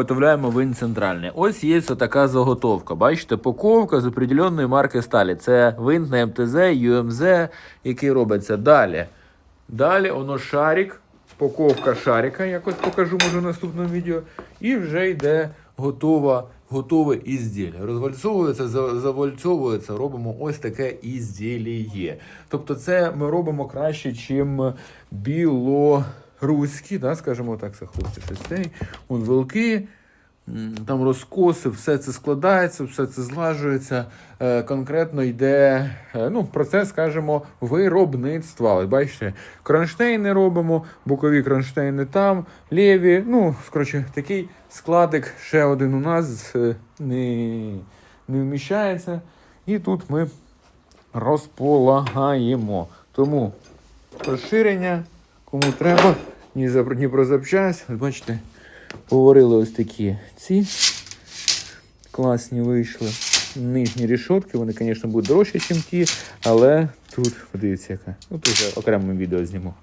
Виготовляємо вин центральний. Ось є така заготовка. Бачите, паковка з определеної марки сталі. Це винт на МТЗ, ЮМЗ, який робиться далі. Далі воно шарик, паковка шарика, якось покажу, може в наступному відео. І вже йде готова, готове ізділля. Розвальцовується, за- завальцовується, робимо ось таке ізділіє. Тобто це ми робимо краще, чим білоруські, да, скажімо так, це хлопці цей. Вон вилки, там розкоси, все це складається, все це злажується. Е, конкретно йде е, ну, процес, скажімо, виробництва. Ось бачите, кронштейни робимо, бокові кронштейни там, ліві. Ну, коротше, такий складик ще один у нас е, не, не вміщається. І тут ми розполагаємо. Тому розширення, кому треба, ні, за, ні про запчасть. Бачите, поварили ось такі ці. Класні вийшли. Нижні рішотки, вони, звісно, будуть дорожчі, ніж ті, але тут, подивіться, яка. Ну, тут вже окремим відео зніму.